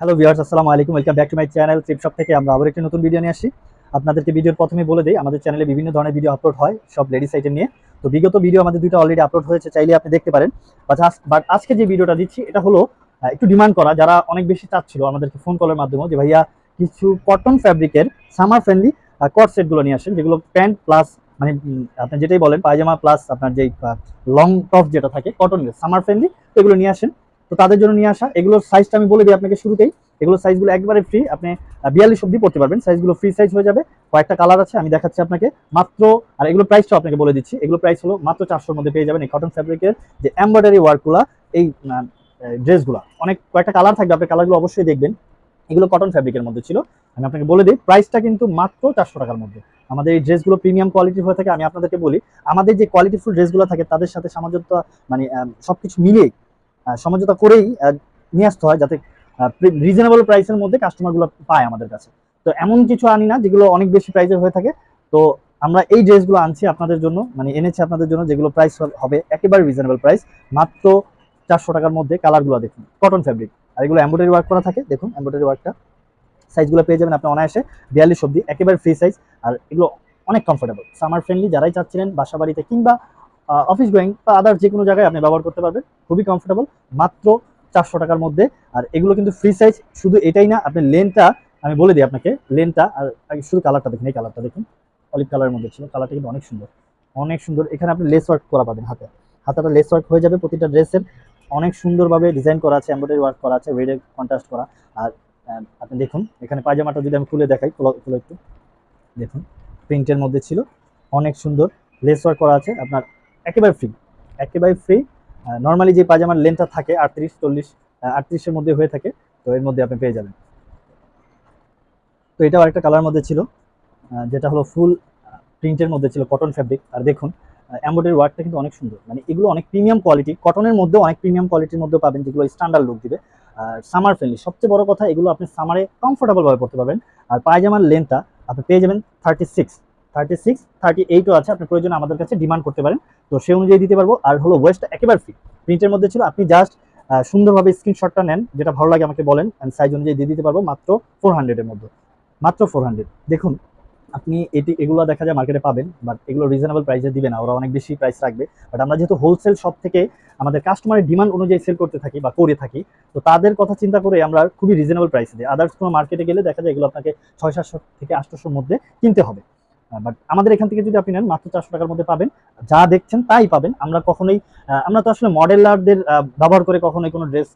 Hello viewers, আসসালামু আলাইকুম। Welcome back to my channel Trip Shop থেকে আমরা আবার একটি নতুন ভিডিও নিয়ে আসি। আপনাদেরকে ভিডিওর প্রথমে বলে দিই, আমাদের চ্যানেলে বিভিন্ন ধরনের ভিডিও আপলোড হয়, সব লেডিস আইটেম নিয়ে। তো বিগত ভিডিও আমাদের দুটো অলরেডি আপলোড হয়েছে, চাইলে আপনি দেখতে পারেন। বাট আজকে যে ভিডিওটা দিচ্ছি, এটা হলো একটু ডিমান্ড করা। যারা অনেক বেশি চাচ্ছিল আমাদেরকে ফোন কলের মাধ্যমে যে ভাইয়া কিছু কটন ফ্যাব্রিকের সামার ফ্রেন্ডলি কট সেটগুলো নিয়ে আসেন, যেগুলো প্যান্ট প্লাস মানে আপনি যেটাই বলেন, পায়জামা প্লাস আপনার যেই লং টপ যেটা থাকে কটনের সামার ফ্রেন্ডলি এগুলো নিয়ে আসেন। তো তাদের জন্য নিয়ে আসা। এগুলোর সাইজটা আমি বলে দিই আপনাকে শুরুতেই। এগুলো সাইজগুলো একবারে ফ্রি আপনি বিয়াল্লিশ অব্দি পড়তে পারবেন। সাইজগুলো ফ্রি সাইজ হয়ে যাবে। কয়েকটা কালার আছে আমি দেখাচ্ছি আপনাকে। মাত্র আর এগুলো প্রাইসটাও আপনাকে বলে দিচ্ছি। এগুলো প্রাইস হলো মাত্র চারশোর মধ্যে পেয়ে যাবেন এই কটন ফ্যাব্রিকের যে এমব্রয়ডারি ওয়ার্কগুলো এই ড্রেসগুলো অনেক কয়েকটা কালার থাকবে আপনি কালারগুলো অবশ্যই দেখবেন। এগুলো কটন ফ্যাব্রিকের মধ্যে ছিল। আমি আপনাকে বলে দিই প্রাইসটা কিন্তু মাত্র চারশো টাকার মধ্যে। আমাদের এই ড্রেসগুলো প্রিমিয়াম কোয়ালিটির হয়ে থাকে আমি আপনাদেরকে বলি আমাদের যে কোয়ালিটিফুল ড্রেসগুলো থাকে তাদের সাথে সামঞ্জস্য মানে সবকিছু মিলিয়েই আহ, সমঝোতা করেই নিয়ে আসতে হয় যাতে রিজনেবল প্রাইসের মধ্যে কাস্টমারগুলো পায় আমাদের কাছে। তো এমন কিছু আনি না যেগুলো অনেক বেশি প্রাইসের হয়ে থাকে। তো আমরা এই ড্রেসগুলো আনছি আপনাদের জন্য মানে এনেছি আপনাদের জন্য, যেগুলো প্রাইস হবে একেবারে রিজনেবল প্রাইস মাত্র চারশো টাকার মধ্যে কালারগুলো দেখুন কটন ফ্যাব্রিক আর এগুলো এম্ব্রয়ডারি ওয়ার্ক করা থাকে, দেখুন এম্ব্রয়ডারি ওয়ার্কটা সাইজগুলো পেয়ে যাবেন আপনি অনায়াসে, বিয়াল্লিশ অব্দি একেবারে ফ্রি সাইজ আর এগুলো অনেক কমফোর্টেবল সামার ফ্রেন্ডলি যারাই চাচ্ছিলেন বাসা বাড়িতে কিংবা অফিস গোয়িং বা আদার যে কোনো জায়গায় আপনি ব্যবহার করতে পারবেন। খুবই কমফোর্টেবল মাত্র চারশো টাকার মধ্যে। আর এগুলো কিন্তু ফ্রি সাইজ শুধু এটাই না, আপনি লেনটা, আমি বলে দিই আপনাকে, লেনটা, আর শুধু কালারটা দেখুন, এই কালারটা দেখুন। অলিভ কালারের মধ্যে ছিল কালারটা কিন্তু অনেক সুন্দর। অনেক সুন্দর, এখানে আপনি লেস ওয়ার্ক করা পাবেন হাতে। হাতাটা লেস ওয়ার্ক হয়ে যাবে প্রতিটা ড্রেসের অনেক সুন্দরভাবে ডিজাইন করা আছে এমব্রয়ডারি ওয়ার্ক করা আছে রেডের কন্ট্রাস্ট করা। আর আপনি দেখুন, এখানে পায়জামাটা যদি আমি খুলে দেখাই, খুলে একটু। দেখুন প্রিন্টের মধ্যে ছিল। অনেক সুন্দর লেস ওয়ার্ক করা আছে। আপনার একেবারে ফ্রি একেবারে ফ্রি নর্মালি যে পায়জামার লেন্থটা থাকে আটত্রিশ, চল্লিশ আটত্রিশের মধ্যে হয়ে থাকে, তো এর মধ্যে আপনি পেয়ে যাবেন। তো এটাও আরেকটা কালার মধ্যে ছিল যেটা হলো ফুল প্রিন্টের মধ্যে ছিল কটন ফ্যাব্রিক আর দেখুন এমব্রয়ডারি ওয়ার্কটা কিন্তু অনেক সুন্দর। মানে এগুলো অনেক প্রিমিয়াম কোয়ালিটি কটনের মধ্যেও অনেক প্রিমিয়াম কোয়ালিটির মধ্যে পাবেন, যেগুলো স্ট্যান্ডার্ড লুক দিবে। আর সামার ফ্রেন্ডলি সবচেয়ে বড় কথা এগুলো আপনি সামারে কমফোর্টেবলভাবে পড়তে পারবেন। আর পায়জামার লেন্থটা আপনি পেয়ে যাবেন thirty six thirty six thirty এইটও আছে, আপনি প্রয়োজনে আমাদের কাছে ডিমান্ড করতে পারেন। তো সেই অনুযায়ী দিতে পারব। আর হলো ওয়েস্টটা একেবারে ফ্রি প্রিন্টের মধ্যে ছিল, আপনি জাস্ট সুন্দরভাবে স্ক্রিনশটটা নেন, যেটা ভালো লাগে আমাকে বলেন অ্যান্ড সাইজ অনুযায়ী দিয়ে দিতে পারব মাত্র ফোর হান্ড্রেডের মধ্যে। মাত্র ফোর হান্ড্রেড দেখুন, আপনি এটি, এগুলো দেখা যায় মার্কেটে পাবেন বাট এগুলো রিজনেবল প্রাইসে দিবে না, ওরা অনেক বেশি প্রাইস রাখবে। বাট আমরা যেহেতু হোলসেল শপ থেকে আমাদের কাস্টমারের ডিমান্ড অনুযায়ী সেল করতে থাকি বা করে থাকি, তো তাদের কথা চিন্তা করে আমরা খুবই রিজনেবল প্রাইসে দিই। আদার্স কোনো মার্কেটে গেলে দেখা যায় এগুলো আপনাকে ছয়, সাতশো থেকে আটশোশোর মধ্যে কিনতে হবে। বাট আমাদের এখান থেকে যদি আপনি নেন, মাত্র চারশো টাকার মধ্যে পাবেন। যা দেখছেন তাই পাবেন। আমরা কখনোই আমরা তো আসলে মডেলারদের ব্যবহার করে কখনোই কোনো ড্রেস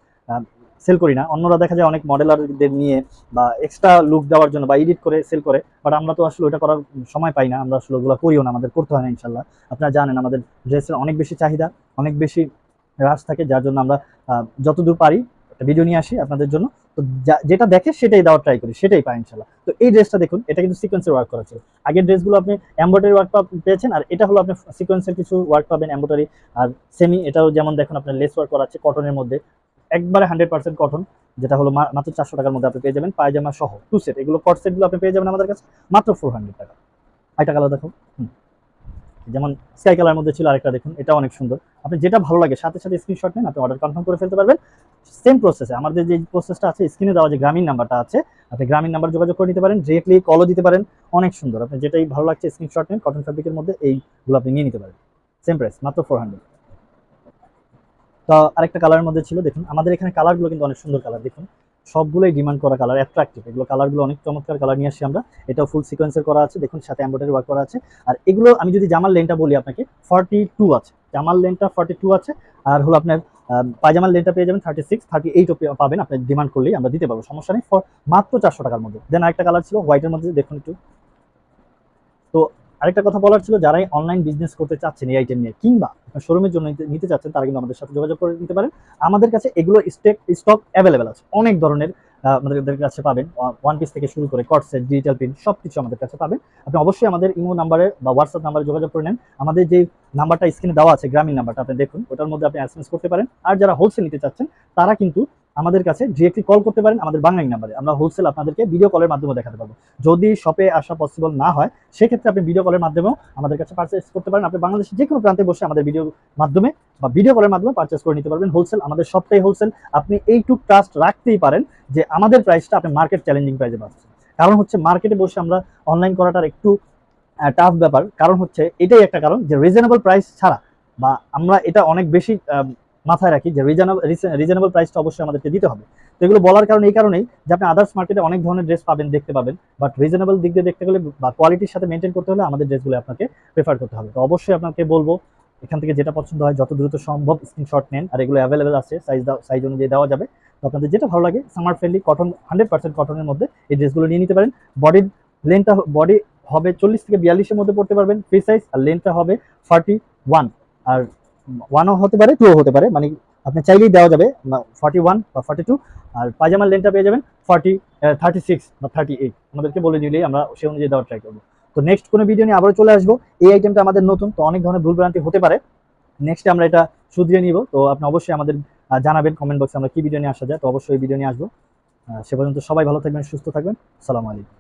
সেল করি না। অন্যরা দেখা যায় অনেক মডেলারদের নিয়ে বা এক্সট্রা লুক দেওয়ার জন্য বা এডিট করে সেল করে বাট আমরা তো আসলে ওটা করার সময় পাই না। আমরা আসলে ওগুলো করিও না। আমাদের করতে হয় না ইনশাল্লাহ আপনারা জানেন, আমাদের ড্রেসের অনেক বেশি চাহিদা, অনেক বেশি রাশ থাকে, যার জন্য আমরা যতদূর পারি একটা ভিডিও নিয়ে আসি আপনাদের জন্য। তো যেটা দেখে সেটাই দেওয়ার ট্রাই করি, সেটাই পাই ইনশাল্লাহ। তো এই ড্রেসটা দেখুন, এটা কিন্তু সিকোয়েন্সের ওয়ার্ক করা ছিল। আগের ড্রেসগুলো আপনি এম্ব্রয়ডারি ওয়ার্ক পেয়েছেন, আর এটা হলো আপনি সিকোয়েন্সের কিছু ওয়ার্ক পাবেন এম্ব্রয়ডারি আর সেমি এটাও যেমন দেখুন আপনার লেস ওয়ার্ক করা আছে কটনের মধ্যে। একবারে হান্ড্রেড পার্সেন্ট কটন যেটা হলো মাত্র চারশো টাকার মধ্যে আপনি পেয়ে যাবেন, পায়জামা সহ টু সেট এগুলো কট সেটগুলো আপনি পেয়ে যাবেন আমাদের কাছে, মাত্র ফোর হান্ড্রেড টাকা। আরেকটা কালার দেখো। যেমন স্কাই কালার মধ্যে ছিল আরেকটা দেখুন, এটা অনেক সুন্দর। আপনি যেটা ভালো লাগে, সাথে সাথে স্ক্রিনশট নেন, আপনি অর্ডার কনফার্ম করে ফেলতে পারবেন। সেম প্রসেসে আমাদের যে প্রসেসটা আছে স্ক্রিনে দেওয়া যে গ্রামীণ নাম্বারটা আছে, আপনি গ্রামীণ নাম্বার যোগাযোগ করে নিতে পারেন ডিরেক্টলি কলও দিতে পারেন। অনেক সুন্দর। আপনি যেটাই ভালো লাগছে স্ক্রিনশট নেন কটন ফ্যাব্রিকের মধ্যে এইগুলো আপনি নিয়ে নিতে পারেন। সেম প্রাইস মাত্র ফোর হান্ড্রেড তো আরেকটা কালারের মধ্যে ছিল, দেখুন, আমাদের এখানে কালারগুলো কিন্তু অনেক সুন্দর কালার দেখুন। সবগুলোই ডিমান্ড করা কালার অ্যাট্রাক্টিভ এগুলো কালারগুলো অনেক চমৎকার কালার নিয়ে আসি আমরা। এটাও ফুল সিকোয়েন্সের করা আছে, দেখুন, সাথে এম্ব্রয়ডারি ওয়ার্ক করা আছে। আর এগুলো আমি যদি জামার লেনটা বলি আপনাকে ফর্টি টু আছে। জামার লেনটা ফর্টি টু আছে। আর হলো আপনার পায়জামার লেনটা পেয়ে যাবেন থার্টি সিক্স থার্টি এইটও পাবেন। আপনি ডিমান্ড করলেই আমরা দিতে পারব। সমস্যা নেই ফর মাত্র চারশো টাকার মধ্যে। দেন আরেকটা কালার ছিল হোয়াইটের মধ্যে, দেখুন একটু। তো আরেকটা কথা বলার ছিল, যারাই অনলাইন বিজনেস করতে চাচ্ছেন এই আইটেম নিয়ে, কিংবা শোরুমের জন্য নিতে- চাচ্ছেন, তারা কিন্তু আমাদের সাথে যোগাযোগ করে নিতে পারেন। আমাদের কাছে এগুলো স্টেক স্টক অ্যাভেলেবেল আছে। অনেক ধরনের আমাদের কাছে পাবেন ওয়ান পিস থেকে শুরু করে কট সেট ডিজিটাল প্রিন্ট সব কিছু আমাদের কাছে পাবেন। আপনি অবশ্যই আমাদের ইমো নাম্বারে বা হোয়াটসঅ্যাপ নাম্বারে যোগাযোগ করে নেন। আমাদের যে নাম্বারটা স্ক্রিনে দেওয়া আছে, গ্রামীণ নাম্বারটা, আপনি দেখুন, ওটার মধ্যে আপনি এসএমএস করতে পারেন। আর যারা হোলসেল নিতে চাচ্ছেন, তারা কিন্তু আমাদের কাছে ডিরেক্টলি কল করতে পারেন আমাদের বাংলাইন নাম্বারে আমরা হোলসেল আপনাদেরকে ভিডিও কলের মাধ্যমে দেখাতে পারব। যদি শপে আসা পসিবল না হয়, সেক্ষেত্রে আপনি ভিডিও কলের মাধ্যমেও আমাদের কাছে পারচেস করতে পারেন। আপনি বাংলাদেশের যে কোনো প্রান্তে বসে আমাদের ভিডিও মাধ্যমে বা ভিডিও কলের মাধ্যমে পারচেস করে নিতে পারবেন। হোলসেল আমাদের সবটাই হোলসেল আপনি এইটুক ট্রাস্ট রাখতেই পারেন যে আমাদের প্রাইসটা আপনি মার্কেট চ্যালেঞ্জিং প্রাইসে পাচ্ছেন। কারণ হচ্ছে মার্কেটে বসে আমরা অনলাইন করাটার একটু টাফ ব্যাপার। কারণ হচ্ছে এটাই একটা কারণ যে রিজনেবল প্রাইস ছাড়া বা আমরা এটা অনেক বেশি মাথায় রাখি যে রিজনেবল প্রাইসটা অবশ্যই আমাদেরকে দিতে হবে। তো এগুলো বলার কারণ এই কারণেই যে আপনি আদার্স মার্কেটে অনেক ধরনের ড্রেস পাবেন, দেখতে পাবেন। বাট রিজনেবল দিক দিয়ে দেখতে গেলে বা কোয়ালিটির সাথে মেনটেন করতে হলে আমাদের ড্রেসগুলো আপনাকে প্রেফার করতে হবে। তো অবশ্যই আপনাকে বলব, এখান থেকে যেটা পছন্দ হয়, যত দ্রুত সম্ভব স্ক্রিনশট নেন। আর এগুলো অ্যাভেলেবেল আছে সাইজ সাইজ অনুযায়ী দেওয়া যাবে। তো আপনাদের যেটা ভালো লাগে summer friendly cotton hundred percent কটনের মধ্যে এই ড্রেসগুলো নিয়ে নিতে পারেন। বডির লেন্থটা বডি হবে চল্লিশ থেকে বিয়াল্লিশের মধ্যে পড়তে পারবেন ফ্রি সাইজ আর লেন্থটা হবে ফার্টি ওয়ান আর ওয়ানও হতে পারে টুও হতে পারে মানে আপনি চাইলেই দেওয়া যাবে ফর্টি ওয়ান বা ফর্টি টু আর পায়জামার লেনটা পেয়ে যাবেন ফর্টি থার্টি সিক্স বা থার্টি এইট আমাদেরকে বলে দিলেই আমরা সেই অনুযায়ী দেওয়ার ট্রাই করব। তো নেক্সট কোনো ভিডিও নিয়ে আবারও চলে আসব। এই আইটেমটা আমাদের নতুন, তো অনেক ধরনের ভুলভ্রান্তি হতে পারে। নেক্সট আমরা এটা শুধরিয়ে নিব। তো আপনি অবশ্যই আমাদের জানাবেন কমেন্ট বক্সে আমরা কী ভিডিও নিয়ে আসা যায়, তো অবশ্যই ভিডিও নিয়ে আসব। সে পর্যন্ত সবাই ভালো থাকবেন, সুস্থ থাকবেন। সালাম আলাইকুম।